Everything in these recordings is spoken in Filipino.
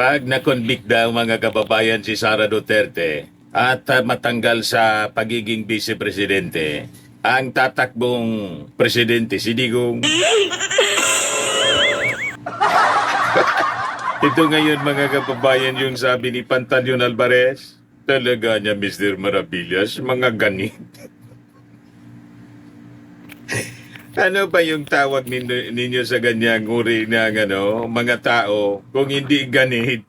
Pag na-convict daw mga kababayan si Sara Duterte at ah, matanggal sa pagiging vice-presidente, ang tatakbong presidente si Digong. Ito ngayon mga kababayan yung sabi ni Pantaleon Alvarez. Talaga niya Mr. Maravillas, mga ganit. Ano ba yung tawag ninyo, ninyo sa ganyang uri ng ano, mga tao kung hindi ganit?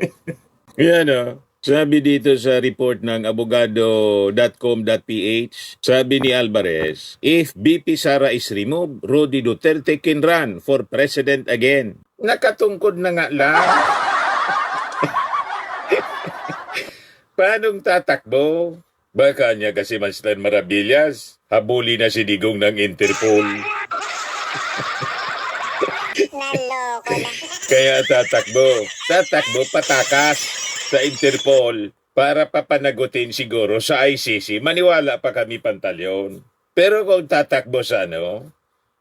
Yan o. Sabi dito sa report ng abogado.com.ph, sabi ni Alvarez, if BP Sara is removed, Rudy Duterte can run for president again. Nakatungkod na nga lang. Paanong tatakbo? Baka niya kasi Master Maravillas, habuli na si Digong ng Interpol. Naloko na. Kaya tatakbo. Tatakbo patakas sa Interpol para papanagutin siguro sa ICC. Maniwala pa kami pantalyon. Pero kung tatakbo sa ano,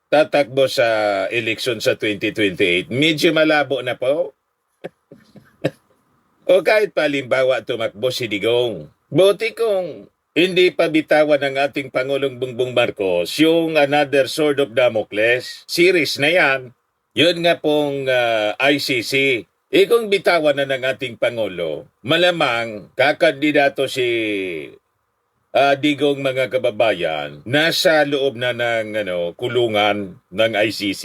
tatakbo sa election sa 2028, medyo malabo na po. o kahit palimbawa tumakbo si Digong. Buti kung hindi pa bitawan ng ating Pangulong Bongbong Marcos yung Another Sword of Damocles. Series na yan. Yun nga pong ah, ICC. Eh kung bitawan na ng ating Pangulo, malamang kakandidato si ah, Digong mga kababayan nasa loob na ng ano, kulungan ng ICC.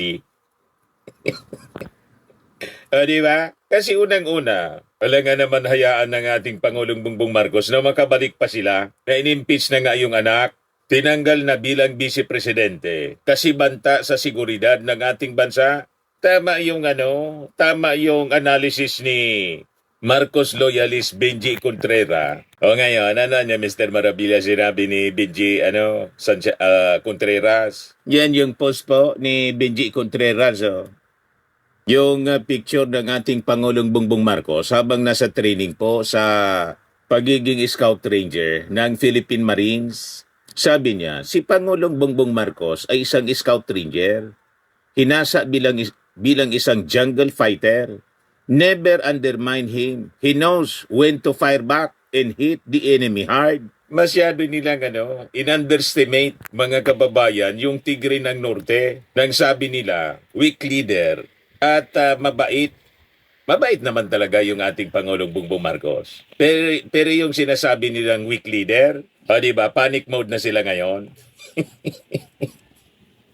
O, di ba? Kasi unang-una, wala nga naman hayaan ng ating Pangulong Bongbong Marcos na makabalik pa sila na inimpeach na nga yung anak, tinanggal na bilang vice-presidente kasi banta sa seguridad ng ating bansa. Tama yung ano, tama yung analysis ni Marcos Loyalist Benji Contrera. O ngayon, ano niya Mr. Marabilla sinabi ni Benji ano, Sancha, ah, Contreras? Yan yung post po ni Benji Contreras. Oh. Yung uh, picture ng ating Pangulong Bongbong Marcos habang nasa training po sa pagiging scout ranger ng Philippine Marines. Sabi niya, si Pangulong Bongbong Marcos ay isang scout ranger. Hinasa bilang, bilang isang jungle fighter. Never undermine him. He knows when to fire back and hit the enemy hard. Masyado nilang ano, in-underestimate mga kababayan yung tigre ng norte. Nang sabi nila, weak leader at ah, mabait. Mabait naman talaga yung ating Pangulong Bongbong Marcos. Pero, pero yung sinasabi nilang weak leader, o di ba, panic mode na sila ngayon.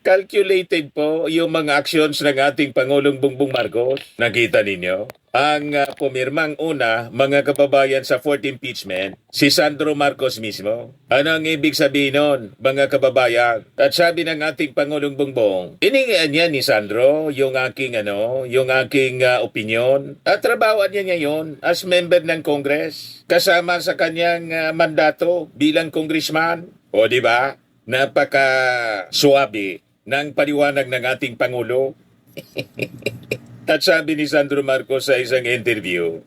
Calculated po yung mga actions ng ating Pangulong Bongbong Marcos. Nakita ninyo? Ang ah, pumirmang una, mga kababayan sa fourth impeachment, si Sandro Marcos mismo. Ano ang ibig sabihin nun, mga kababayan? At sabi ng ating Pangulong Bongbong, iningaan niya ni Sandro yung aking ano, yung aking ah, opinion. At trabahoan niya ngayon as member ng Congress kasama sa kanyang ah, mandato bilang congressman. O di ba? Napaka suwabe ng paliwanag ng ating Pangulo. At sabi ni Sandro Marcos sa isang interview,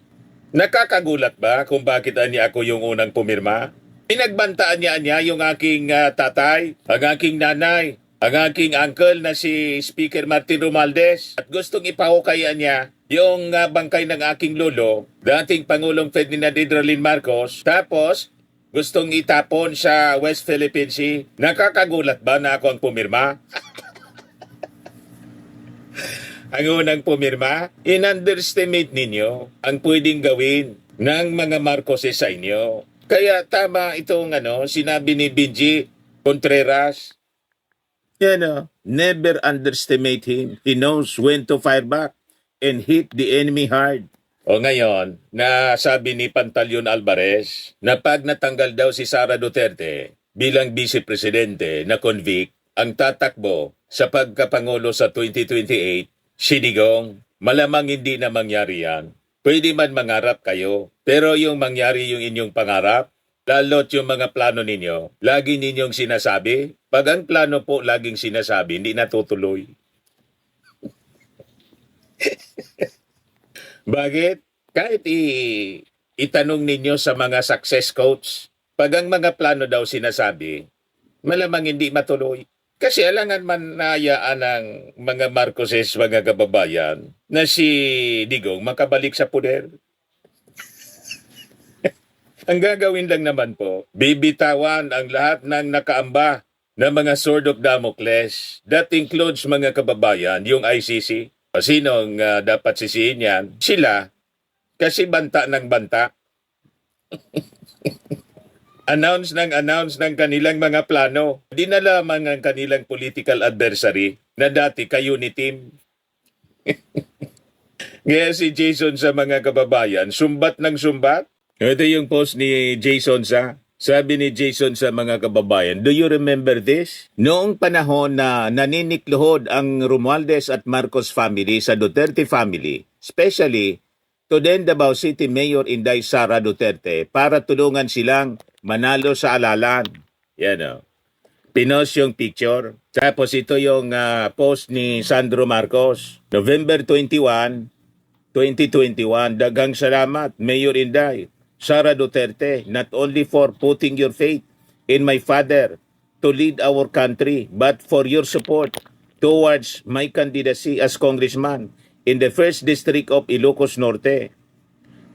Nakakagulat ba kung bakit niya ako yung unang pumirma? Pinagbantaan niya niya yung aking ah, tatay, ang aking nanay, ang aking uncle na si Speaker Martin Romualdez at gustong ipahukaya niya yung ah, bangkay ng aking lolo, dating Pangulong Ferdinand Hidralin Marcos, tapos gustong itapon sa West Philippine Sea. Nakakagulat ba na ako ang pumirma? ang unang pumirma, in-underestimate ninyo ang pwedeng gawin ng mga Marcoses sa inyo. Kaya tama itong ano, sinabi ni Benji Contreras. Yan o, never underestimate him. He knows when to fire back and hit the enemy hard. O ngayon, na sabi ni Pantaleon Alvarez na pag natanggal daw si Sara Duterte bilang vice-presidente na convict, ang tatakbo sa pagkapangulo sa 2028, si Digong, malamang hindi na mangyari yan. Pwede man mangarap kayo, pero yung mangyari yung inyong pangarap, lalo't yung mga plano ninyo, lagi ninyong sinasabi, pag ang plano po laging sinasabi, hindi natutuloy. Bakit? Kahit i- itanong ninyo sa mga success coach, pag ang mga plano daw sinasabi, malamang hindi matuloy. Kasi alangan man nayaan ng mga Marcoses, mga kababayan, na si Digong makabalik sa puder. ang gagawin lang naman po, bibitawan ang lahat ng nakaamba ng mga Sword of Damocles. That includes mga kababayan, yung ICC. O sinong ah, dapat sisihin yan? Sila, kasi banta ng banta. announce ng announce ng kanilang mga plano. Di na lamang ang kanilang political adversary na dati kayo ni team. Kaya si Jason sa mga kababayan, sumbat ng sumbat. Ito yung post ni Jason sa sabi ni Jason sa mga kababayan, Do you remember this? Noong panahon na naninikluhod ang Romualdez at Marcos family sa Duterte family, especially to then Davao City Mayor Inday Sara Duterte para tulungan silang manalo sa alalan. Yan o. Pinost yung picture. Tapos ito yung ah, post ni Sandro Marcos. November 21, 2021. Dagang salamat, Mayor Inday. Sara Duterte, not only for putting your faith in my father to lead our country, but for your support towards my candidacy as congressman in the 1st District of Ilocos Norte.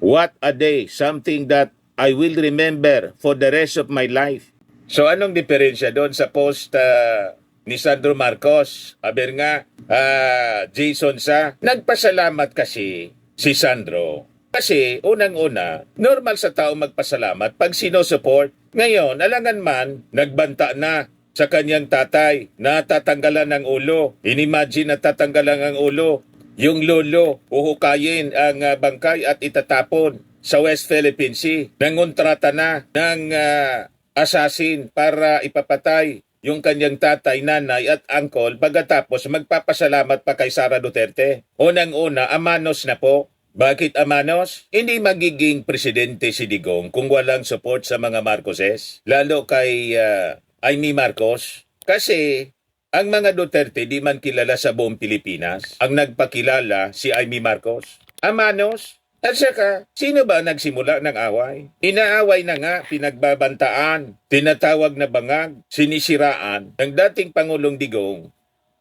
What a day, something that I will remember for the rest of my life. So anong diferensya doon sa post ah, ni Sandro Marcos? Aber nga, ah, Jason sa, nagpasalamat kasi si Sandro. Kasi unang-una, normal sa tao magpasalamat pag sinusupport. Ngayon, alangan man, nagbanta na sa kanyang tatay na tatanggalan ng ulo. Inimagine na tatanggalan ang ulo. Yung lolo, uhukayin ang ah, bangkay at itatapon sa West Philippine Sea. Nangontrata na ng ah, assassin para ipapatay yung kanyang tatay, nanay at uncle pagkatapos magpapasalamat pa kay Sara Duterte. Unang-una, amanos na po. Bakit amanos? Hindi magiging presidente si Digong kung walang support sa mga Marcoses, lalo kay ah, Amy Marcos. Kasi ang mga Duterte di man kilala sa buong Pilipinas. Ang nagpakilala si Amy Marcos. Amanos? At saka, sino ba nagsimula ng away? Inaaway na nga, pinagbabantaan, tinatawag na bangag, sinisiraan ng dating Pangulong Digong.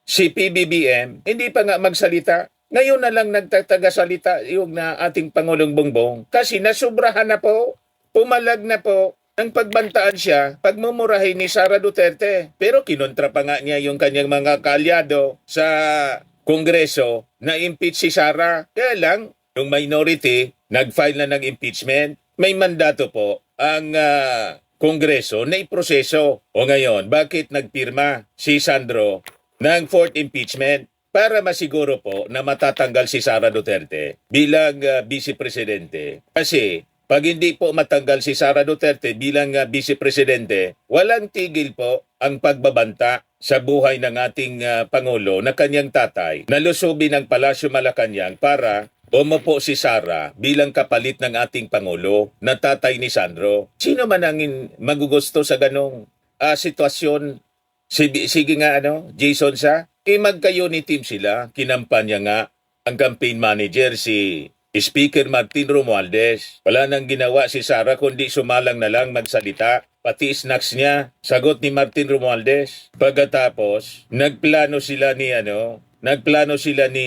Si PBBM, hindi pa nga magsalita. Ngayon na lang nagtataga-salita yung na ating Pangulong Bongbong kasi nasubrahan na po, pumalag na po, ang pagbantaan siya, pagmumurahin ni Sara Duterte. Pero kinontra pa nga niya yung kanyang mga kalyado sa Kongreso na impeach si Sara. Kaya lang, yung minority, nag-file na ng impeachment. May mandato po ang ah, Kongreso na iproseso. O ngayon, bakit nagpirma si Sandro ng fourth impeachment? Para masiguro po na matatanggal si Sara Duterte bilang ah, vice presidente. Kasi pag hindi po matanggal si Sara Duterte bilang uh, vice presidente, walang tigil po ang pagbabanta sa buhay ng ating ah, Pangulo na kanyang tatay na lusubi ng Palasyo Malacanang para umupo si Sara bilang kapalit ng ating Pangulo na tatay ni Sandro. Sino man ang magugusto sa ganong ah, sitwasyon? Sige, sige nga ano, Jason sa, eh magkayo ni team sila, kinampanya nga ang campaign manager si Speaker Martin Romualdez. Wala nang ginawa si Sara kundi sumalang na lang magsalita. Pati snacks niya, sagot ni Martin Romualdez. Pagkatapos, nagplano sila ni ano, nagplano sila ni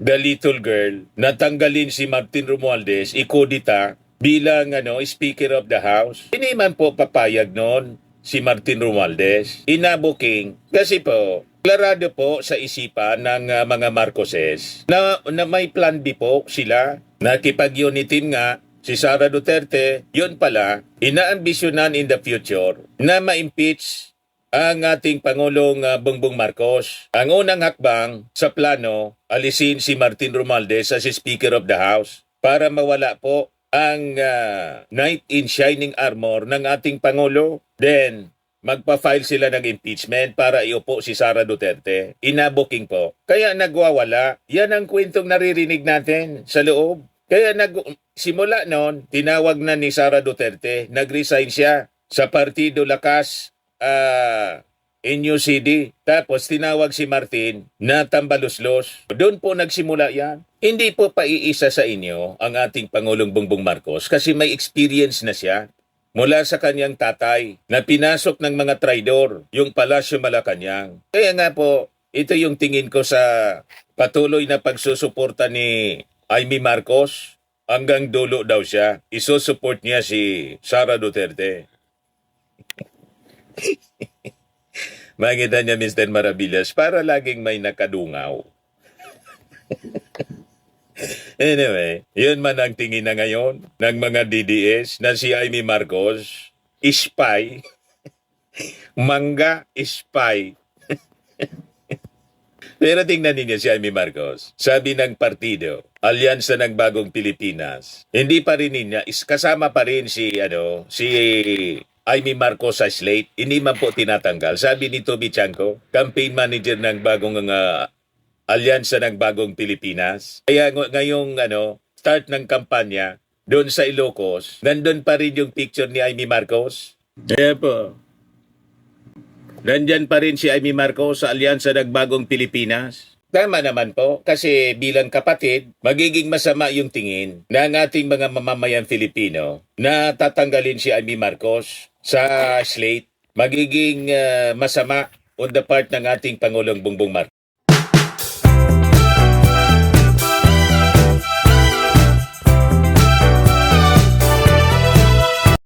The Little Girl na tanggalin si Martin Romualdez, ikodita bilang ano, Speaker of the House. Hindi man po papayag noon si Martin Romualdez. Inabuking kasi po, klarado po sa isipan ng ah, mga Marcoses na, na may plan B po sila. Nakipag-unitin nga si Sara Duterte, yun pala, inaambisyonan in the future na ma-impeach ang ating Pangulong ah, Bongbong Marcos. Ang unang hakbang sa plano, alisin si Martin Romualdez as Speaker of the House para mawala po ang ah, knight in shining armor ng ating Pangulo. Then, magpa-file sila ng impeachment para iupo si Sara Duterte. Inabuking po. Kaya nagwawala. Yan ang kwentong naririnig natin sa loob. Kaya nag simula noon, tinawag na ni Sara Duterte, nag-resign siya sa Partido Lakas ah NUCD. Tapos tinawag si Martin na tambaluslos. Doon po nagsimula yan. Hindi po paiisa sa inyo ang ating Pangulong Bongbong Marcos kasi may experience na siya. Mula sa kanyang tatay na pinasok ng mga traidor yung Palasyo Malacanang. Kaya nga po, ito yung tingin ko sa patuloy na pagsusuporta ni Amy Marcos. Hanggang dulo daw siya. Isusupport niya si Sara Duterte. Makita niya Mr. Maravillas para laging may nakadungaw. anyway, yun man ang tingin na ngayon ng mga DDS na si Amy Marcos, spy, mangga spy. Pero tingnan ninyo si Amy Marcos. Sabi ng partido, Alyansa ng Bagong Pilipinas. Hindi pa rin niya, is kasama pa rin si, ano, si Amy Marcos sa slate. Hindi man po tinatanggal. Sabi ni Toby Chanko, campaign manager ng bagong uh, Alyansa ng Bagong Pilipinas. Kaya ng- ngayong ano, start ng kampanya, doon sa Ilocos, nandun pa rin yung picture ni Amy Marcos. Kaya po, Nandyan pa rin si Amy Marcos sa Alyansa ng Bagong Pilipinas. Tama naman po, kasi bilang kapatid, magiging masama yung tingin ng ating mga mamamayan Filipino na tatanggalin si Amy Marcos sa slate. Magiging ah, masama on the part ng ating Pangulong Bongbong Marcos.